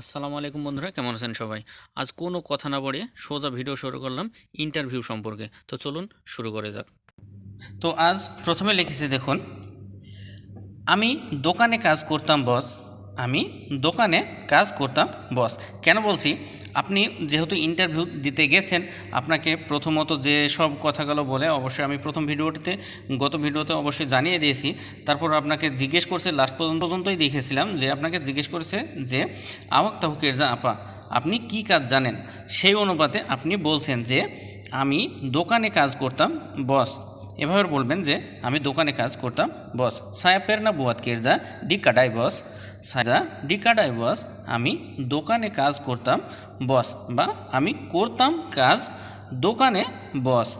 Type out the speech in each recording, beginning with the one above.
আসসালামু আলাইকুম বন্ধুরা, কেমন আছেন সবাই? আজ কোনো কথা না বাড়িয়ে সোজা ভিডিও শুরু করলাম ইন্টারভিউ সম্পর্কে। তো চলুন শুরু করে যাক। তো আজ প্রথমে লিখেছি, দেখুন, আমি দোকানে কাজ করতাম, বস। আমি দোকানে কাজ করতাম, বস। কেন বলছি? আপনি যেহেতু ইন্টারভিউ দিতে গেছেন, আপনাকে প্রথমত যে সব কথাগুলো বলে অবশ্যই আমি প্রথম ভিডিওটিতে, গত ভিডিওতে অবশ্যই জানিয়ে দিয়েছি। তারপর আপনাকে জিজ্ঞেস করছে লাস্ট পর্যন্ত, পর্যন্তই দেখেছিলাম যে আপনাকে জিজ্ঞেস করেছে যে, আওয়াক তাহুকের যা আপা, আপনি কি কাজ জানেন? সেই অনুপাতে আপনি বলছেন যে, আমি দোকানে কাজ করতাম বস এভাবে বলবেন যে, আমি দোকানে কাজ করতাম, বস। সায়া পেরনা বুয়াত কেরজা ডি বস। সাজা ডি কাডাই বস। আমি দোকানে কাজ করতাম, বস। বা আমি করতাম কাজ দোকানে, বস।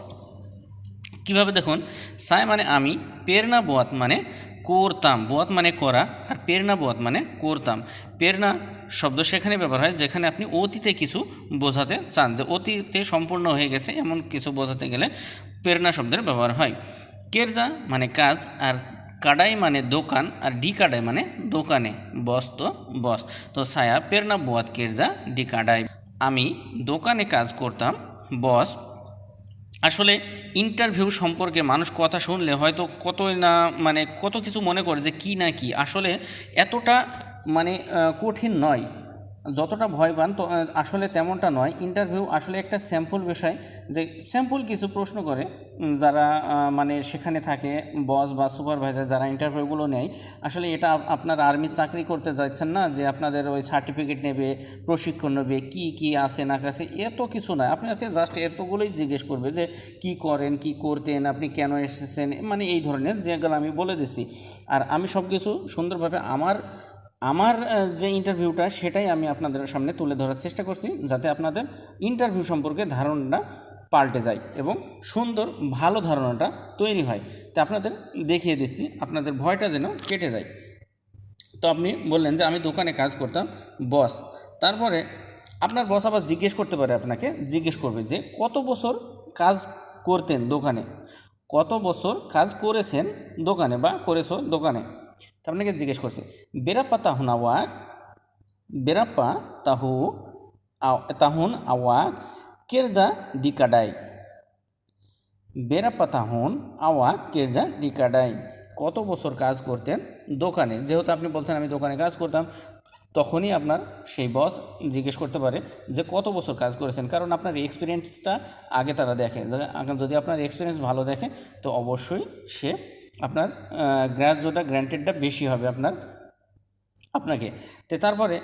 কীভাবে দেখুন? সায় মানে আমি পেরনা বোয়াত মানে করতাম। বোয়াত মানে করা, আর পেরনা বোয়াত মানে করতাম। পেরনা শব্দ সেখানে ব্যবহার হয়, যেখানে আপনি অতীতে কিছু বোঝাতে চান, যে অতীতে সম্পূর্ণ হয়ে গেছে এমন কিছু বোঝাতে গেলে প্রেরণা শব্দের ব্যবহার হয়। কেরজা মানে কাজ, আর কাডাই মানে দোকান, আর ডি কাডাই মানে দোকানে, বস তো বস। তো সায়া পেরনা বোয়াত কেরজা ডি কাডাই আমি দোকানে কাজ করতাম, বস। আসলে ইন্টারভিউ সম্পর্কে মানুষ কথা শুনলে হয়তো কতই না মানে কত কিছু মনে করে যে কি না কি। আসলে এতটা মানে কঠিন নয়। যতটা ভয় পান তো আসলে তেমনটা নয়। ইন্টারভিউ আসলে একটা স্যাম্পল বিষয় যে স্যাম্পল কিছু প্রশ্ন করে যারা মানে সেখানে থাকে বস বা সুপারভাইজার যারা ইন্টারভিউগুলো নেয়, আসলে এটা আপনার আর্মি চাকরি করতে যাচ্ছেন না যে, আপনাদের ওই সার্টিফিকেট নেবে, প্রশিক্ষণ নেবে, কি কি আছে, না কাছে এত কিছু না আপনাকে জাস্ট এতগুলোই জিজ্ঞেস করবে যে, কি করেন, কি করতেন, আপনি কেন এসেছেন? মানে এই ধরনের যেগুলো আমি বলে দিচ্ছি আর আমি সব কিছু সুন্দরভাবে আমার আমার যে ইন্টারভিউটা সেটাই আমি আপনাদের সামনে তুলে ধরার চেষ্টা করছি, যাতে আপনাদের ইন্টারভিউ সম্পর্কে ধারণাটা পাল্টে যায় এবং সুন্দর, ভালো ধারণাটা তৈরি হয়। তা আপনাদের দেখিয়ে দিচ্ছি, আপনাদের ভয়টা যেন কেটে যায়। তো আপনি বললেন যে আমি দোকানে কাজ করতাম, বস। তারপরে আপনার বস আবার জিজ্ঞেস করতে পারে আপনাকে, জিজ্ঞেস করবে যে, কত বছর কাজ করতেন দোকানে? কত বছর কাজ করেছেন দোকানে বা করেছ দোকানে? তা আপনাকে জিজ্ঞেস করছে? বেরাপ্পা তাহুন আওয়াক, বেরাপ্পা তাহু তাহুন আওয়াক, কেরজা ডিকাডাই। বেরাপ্পা তাহুন আওয়াক, কেরজা ডিকাডাই। কত বছর কাজ করতেন? দোকানে। যেহেতু আপনি বলছেন আমি দোকানে কাজ করতাম, তখনই আপনার সেই বস জিজ্ঞেস করতে পারে যে কত বছর কাজ করেছেন? কারণ আপনার এক্সপিরিয়েন্সটা আগে তারা দেখে। যদি আপনার এক্সপিরিয়েন্স ভালো দেখে, তো অবশ্যই সে আপনার গ্র্যাজুয়েটটা গ্র্যান্টেডটা বেশি হবে আপনার, আপনাকে। তো তারপরে,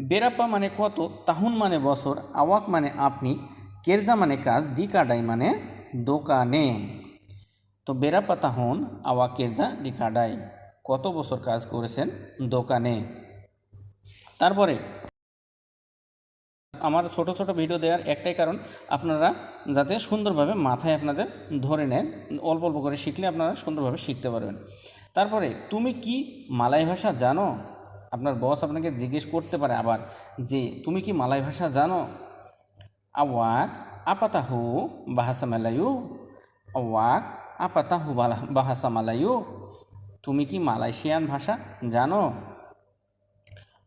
বেরাপ্পা মানে কত, তাহুন মানে বছর, আওয়াক মানে আপনি, কেরজা মানে কাজ ডি কাডাই মানে দোকানে। তো বেরাপ্পা, তাহুন আওয়া কেরজা ডি কাডাই কত বছর কাজ করেছেন দোকানে। তারপরে আমার ছোট ছোট ভিডিও দেওয়ার একটাই কারণ, আপনারা যাতে সুন্দরভাবে মাথায় আপনাদের ধরে নেন, অল্প অল্প করে শিখলে আপনারা সুন্দরভাবে শিখতে পারবেন। তারপরে, তুমি কি মালাই ভাষা জানো? আপনার বস আপনাকে জিজ্ঞেস করতে পারে আবার যে, তুমি কি মালাই ভাষা জানো? আওয়াক আপাতাহু বাহাসা মেলায়ু আওয়াক আপাতাহু বালা- বাহাসা মালায়ু তুমি কি মালয়েশিয়ান ভাষা জানো?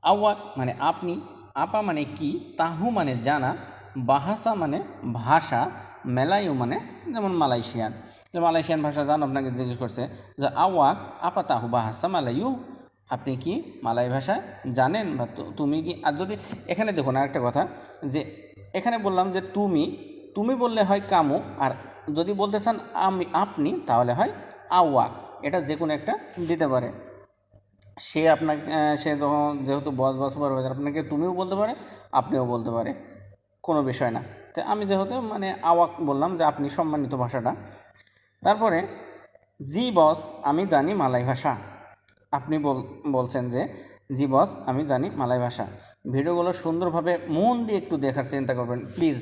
আওয়াক মানে আপনি আপা মানে কি, তাহু মানে জানা, বাহাসা মানে ভাষা, মেলায়ু মানে যেমন মালয়েশিয়ান। যে মালয়েশিয়ান ভাষা জানো, আপনাকে জিজ্ঞেস করছে যে আওয়াক আপা তাহু, বাহাসা, মালায়ু? আপনি কি মালাই ভাষা জানেন? বা তুমি কি? আর যদি এখানে দেখুন আরেকটা কথা, যে এখানে বললাম যে, তুমি তুমি বললে হয় কামু, আর যদি বলতে চান আমি, আপনি, তাহলে হয় আওয়াক এটা যে কোনো একটা দিতে পারে। সে আপনাকে সে যখন যেহেতু বস বা সুপারভাইজার আপনাকে তুমিও বলতে পারে, আপনিও বলতে পারে, কোনো বিষয় না। তো আমি যেহেতু মানে আওয়াক বললাম যে আপনি সম্মানিত ভাষাটা। তারপরে, জি বস আমি জানি মালাই ভাষা। আপনি বল, বলছেন যে, জি বস আমি জানি মালাই ভাষা। ভিডিওগুলো সুন্দরভাবে মন দিয়ে একটু দেখার চিন্তা করবেন প্লিজ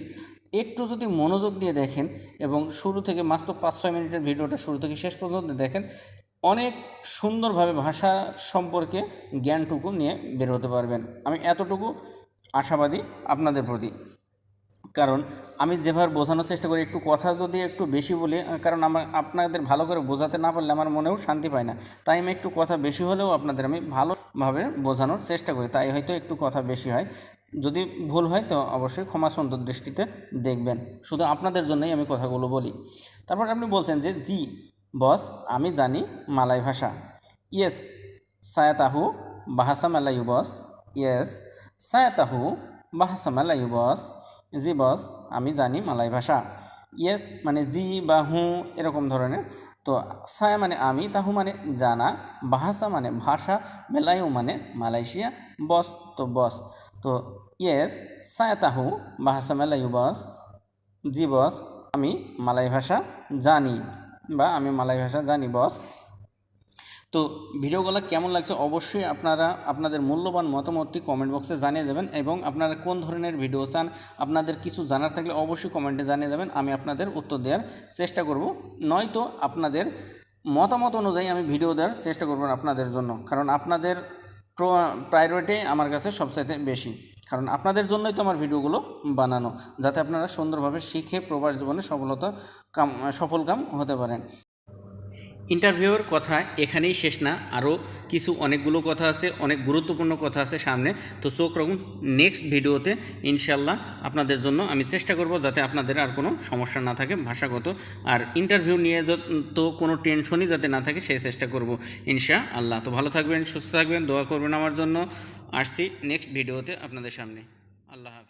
একটু যদি মনোযোগ দিয়ে দেখেন এবং শুরু থেকে মাত্র পাঁচ ছয় মিনিটের ভিডিওটা শুরু থেকে শেষ পর্যন্ত দেখেন অনেক সুন্দরভাবে ভাষা সম্পর্কে জ্ঞানটুকু নিয়ে বের হতে পারবেন। আমি এতটুকু আশাবাদী আপনাদের প্রতি। কারণ আমি যেভাবে বোঝানোর চেষ্টা করি, একটু কথা যদি একটু বেশি বলি কারণ আমার আপনাদের ভালো করে বোঝাতে না পারলে আমার মনেও শান্তি পায় না। তাই আমি একটু কথা বেশি হলেও আপনাদের আমি ভালোভাবে বোঝানোর চেষ্টা করি। তাই হয়তো একটু কথা বেশি হয়। যদি ভুল হয় তো অবশ্যই ক্ষমা সুন্দর দৃষ্টিতে দেখবেন। শুধু আপনাদের জন্যই আমি কথাগুলো বলি। তারপর আপনি বলছেন যে, জি বস, আমি জানি মালাই ভাষা। ইয়েস, সায়াতাহু বাহাসা মেলাইউ বস। ইয়েস, সায়াতাহু বাহাসা মেলাইউ বস। জি বস, আমি জানি মালাই ভাষা। ইয়েস মানে জি বা হু এরকম ধরনের। তো সায়া মানে আমি, তাহু মানে জানা। বাহাসা মানে ভাষা। মেলাইউ মানে মালয়েশিয়া। বস তো বস। তো ইয়েস সায়া তাহু বাহাসা মেলাইউ বস। জি বস, আমি মালাই ভাষা জানি। বা আমি মালাই ভাষা জানি বস তো ভিডিওগুলো কেমন লাগছে অবশ্যই আপনারা আপনাদের মূল্যবান মতামতটি কমেন্ট বক্সে জানিয়ে যাবেন এবং আপনারা কোন ধরনের ভিডিও চান, আপনাদের কিছু জানার থাকলে অবশ্যই কমেন্টে জানিয়ে যাবেন আমি আপনাদের উত্তর দেওয়ার চেষ্টা করব। নয়তো আপনাদের মতামত অনুযায়ী আমি ভিডিও দেওয়ার চেষ্টা করব আপনাদের জন্য, কারণ আপনাদের প্রায়োরিটি আমার কাছে সবচাইতে বেশি। কারণ আপনাদের জন্যই তো আমার ভিডিওগুলো বানানো, যাতে আপনারা সুন্দরভাবে শিখে প্রবাস জীবনে সফলতা কাম, সফল কাম হতে পারেন। ইন্টারভিউয়ের কথা এখানেই শেষ না। আরও কিছু অনেকগুলো কথা আছে, অনেক গুরুত্বপূর্ণ কথা আছে সামনে। তো চোখ রাখুন নেক্সট ভিডিওতে ইনশাল্লাহ আপনাদের জন্য আমি চেষ্টা করব যাতে আপনাদের আর কোনো সমস্যা না থাকে ভাষাগত। আর ইন্টারভিউ নিয়ে তো কোনো টেনশনই যাতে না থাকে সেই চেষ্টা করব ইনশা আল্লাহ তো ভালো থাকবেন, সুস্থ থাকবেন, দোয়া করবেন আমার জন্য। আসছি নেক্সট ভিডিওতে আপনাদের সামনে। আল্লাহ হাফিজ।